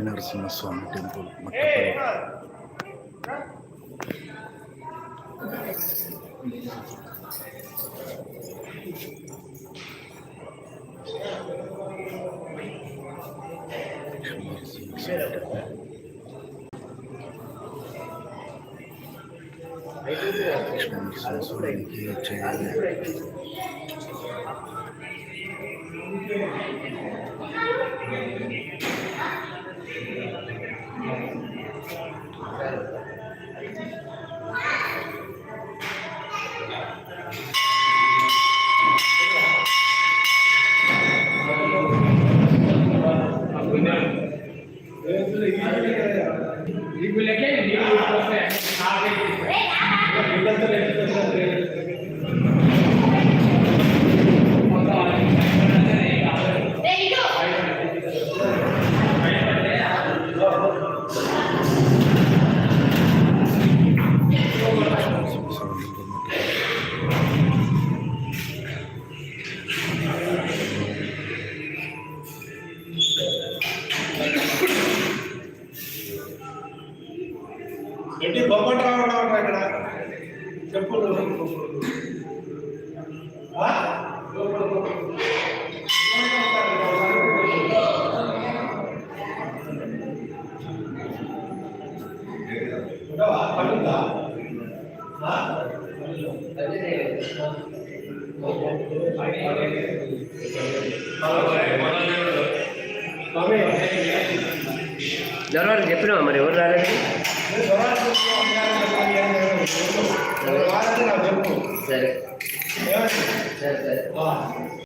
Narasimhaswamy temple Mattapalli నరసింహస్వామికి చేయాలి Narasimhaswamy Gracias. ఎట్టి బొమ్మట రావడం ఇక్కడ? చెప్పు ఆ? ఉండవా? చెప్పినావా మరి ఎవరు రాలేదు? సరే. సరే సరే.